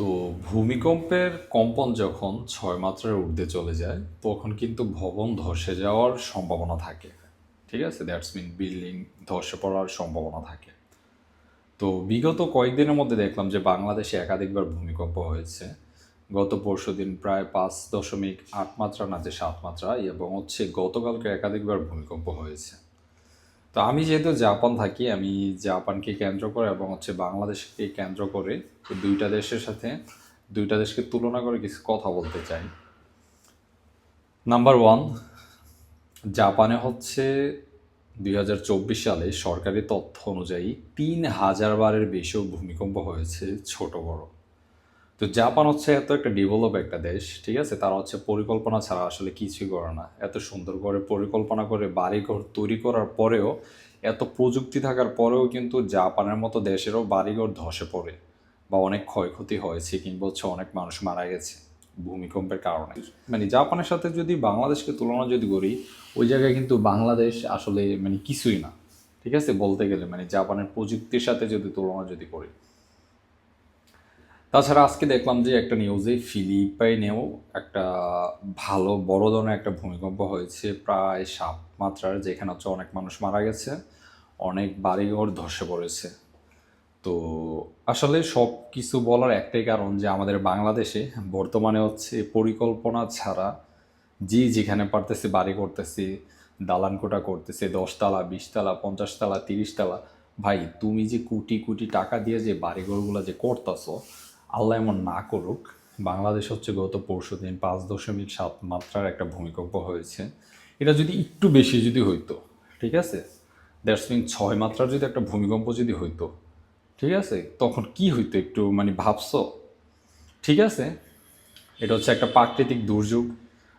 তো ভূমিকম্পের কম্পন যখন ছয় মাত্রার ঊর্ধ্বে চলে যায়, তখন কিন্তু ভবন ধসে যাওয়ার সম্ভাবনা থাকে। ঠিক আছে? দ্যাটস মিন বিল্ডিং ধসে পড়ার সম্ভাবনা থাকে। তো বিগত কয়েকদিনের মধ্যে দেখলাম যে বাংলাদেশে একাধিকবার ভূমিকম্প হয়েছে। গত পরশু দিন প্রায় পাঁচ দশমিক আট মাত্রা না যে সাত মাত্রা, এবং হচ্ছে গতকালকে একাধিকবার ভূমিকম্প হয়েছে। তো আমি যেহেতু জাপান থাকি, আমি জাপানকে কেন্দ্র করে এবং হচ্ছে বাংলাদেশকে কেন্দ্র করে দুইটা দেশের সাথে, দুইটা দেশকে তুলনা করে কিছু কথা বলতে চাই। নাম্বার ওয়ান জাপানে হচ্ছে দুই হাজার চব্বিশ সালে সরকারি তথ্য অনুযায়ী তিন হাজার বারের বেশিও ভূমিকম্প হয়েছে ছোট বড়। তো জাপান হচ্ছে এত একটা ডেভেলপ একটা দেশ, ঠিক আছে? তারা হচ্ছে পরিকল্পনা ছাড়া আসলে কিছুই করে না। এত সুন্দর করে পরিকল্পনা করে বাড়িঘর তৈরি করার পরেও, এত প্রযুক্তি থাকার পরেও কিন্তু জাপানের মতো দেশেরও বাড়িঘর ধসে পড়ে বা অনেক ক্ষয়ক্ষতি হয়েছে কিংবা হচ্ছে অনেক মানুষ মারা গেছে ভূমিকম্পের কারণে। মানে জাপানের সাথে যদি বাংলাদেশকে তুলনা যদি করি, ওই জায়গায় কিন্তু বাংলাদেশ আসলে মানে কিছুই না, ঠিক আছে? বলতে গেলে মানে জাপানের প্রযুক্তির সাথে যদি তুলনা যদি করি। তাছাড়া আজকে দেখলাম যে একটা নিউজে ফিলিপাইনেও একটা ভালো, বড় ধরনের একটা ভূমিকম্প হয়েছে প্রায় সাত মাত্রার, যেখানে হচ্ছে অনেক মানুষ মারা গেছে, অনেক বাড়িঘর ধসে পড়েছে। তো আসলে সব কিছু বলার একটাই কারণ যে আমাদের বাংলাদেশে বর্তমানে হচ্ছে পরিকল্পনা ছাড়া যে যেখানে পারতেছে বাড়ি করতেছে, দালান কোটা করতেছে, দশতলা, বিশতলা, পঞ্চাশতলা, তিরিশতলা, ভাই তুমি যে কোটি কোটি টাকা দিয়ে যে বাড়িঘরগুলো যে করতেছো আল্লাহ এমন না করুক, বাংলাদেশ হচ্ছে গত পরশু দিন পাঁচ দশমিক সাত মাত্রার একটা ভূমিকম্প হয়েছে। এটা যদি একটু বেশি যদি হইতো, ঠিক আছে? দ্যাটস মিন ছয় মাত্রার যদি একটা ভূমিকম্প যদি হইতো, ঠিক আছে? তখন কি হইতো একটু মানে ভাবছ? ঠিক আছে? এটা হচ্ছে একটা প্রাকৃতিক দুর্যোগ,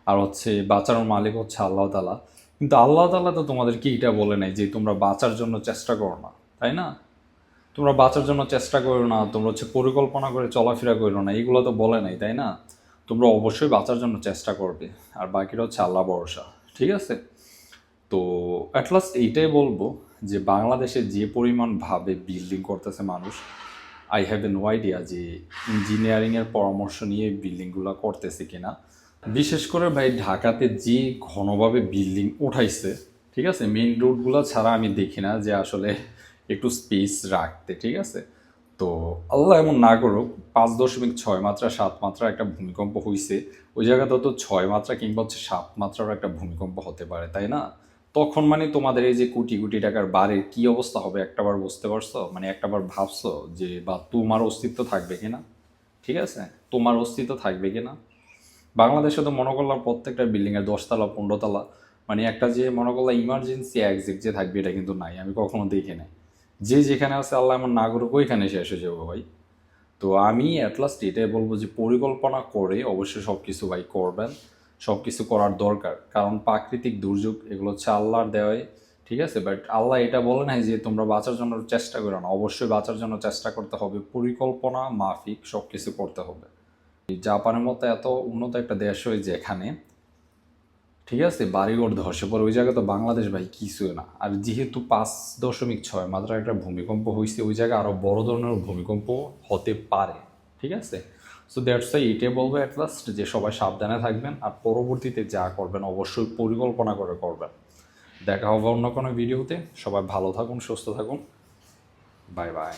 আর হচ্ছে বাঁচানোর মালিক হচ্ছে আল্লাহ তালা কিন্তু আল্লাহ তালা তো তোমাদেরকে এটা বলে নাই যে তোমরা বাঁচার জন্য চেষ্টা করো না, তাই না? তোমরা বাঁচার জন্য চেষ্টা করো না, তোমরা হচ্ছে পরিকল্পনা করে চলাফেরা করো না এগুলো তো বলে নাই, তাই না? তোমরা অবশ্যই বাঁচার জন্য চেষ্টা করবে, আর বাকিটা হচ্ছে আল্লাহ ভরসা, ঠিক আছে? তো অ্যাট লাস্ট এইটাই বলব যে বাংলাদেশে যে পরিমাণ ভাবে বিল্ডিং করতেছে মানুষ I have a no idea যে ইঞ্জিনিয়ারিংয়ের পরামর্শ নিয়ে বিল্ডিংগুলো করতেছে কিনা। বিশেষ করে ভাই ঢাকাতে যে ঘনভাবে বিল্ডিং উঠাইছে, ঠিক আছে? মেইন রোডগুলো ছাড়া আমি দেখি না যে আসলে একটু স্পেস রাখতে, ঠিক আছে? তো আল্লাহ এমন না করুক, পাঁচ দশমিক ছয় মাত্রা, সাত মাত্রা একটা ভূমিকম্প হয়েছে ওই জায়গাতে তো ছয় মাত্রা কিংবা হচ্ছে সাত মাত্রার একটা ভূমিকম্প হতে পারে, তাই না? তখন মানে তোমাদের এই যে কোটি কোটি টাকার বাড়ির কি অবস্থা হবে? একটাবার বুঝতে পারছ? মানে একটাবার ভাবছ যে, বা তোমার অস্তিত্ব থাকবে কিনা? ঠিক আছে? তোমার অস্তিত্ব থাকবে কিনা? বাংলাদেশে তো মনে করলাম প্রত্যেকটা বিল্ডিংয়ের দশতলা, পনেরোতলা মানে একটা যে মনে করলাম ইমার্জেন্সি এক্সিট যে থাকবে, এটা কিন্তু নাই, আমি কখনো দেখি নাই। যে যেখানে আছে আল্লাহ আমার না করুক ওইখানে শেষ হয়ে যাব ভাই। তো আমি অ্যাটলাস্ট এটাই বলব যে, পরিকল্পনা করে অবশ্যই সব কিছু ভাই করবেন। সব কিছু করার দরকার। কারণ প্রাকৃতিক দুর্যোগ, এগুলো হচ্ছে আল্লাহর দেওয়াই, ঠিক আছে? বাট আল্লাহ এটা বলে নাই যে, তোমরা বাঁচার জন্য চেষ্টা করো না। অবশ্যই বাঁচার জন্য চেষ্টা করতে হবে। পরিকল্পনা, মাফিক সব কিছু করতে হবে। জাপানের মতো এত উন্নত একটা দেশ হয় যেখানে ঠিক আছে, বাড়িঘর ধসে পড়ে, ওই জায়গা তো বাংলাদেশ ভাই কিছু না। আর যেহেতু পাঁচ দশমিক ছয়, মাত্রা একটা ভূমিকম্প হয়েছে, ওই জায়গায় আরও বড় ধরনের ভূমিকম্প হতে পারে, ঠিক আছে? সো দ্যাটস ওয়াই এটাই বলব অ্যাট লাস্ট যে সবাই সাবধানে থাকবেন, আর পরবর্তীতে যা করবেন অবশ্যই পরিকল্পনা করে করবেন। দেখা হবে অন্য কোনো ভিডিওতে সবাই ভালো থাকুন, সুস্থ থাকুন। Bye bye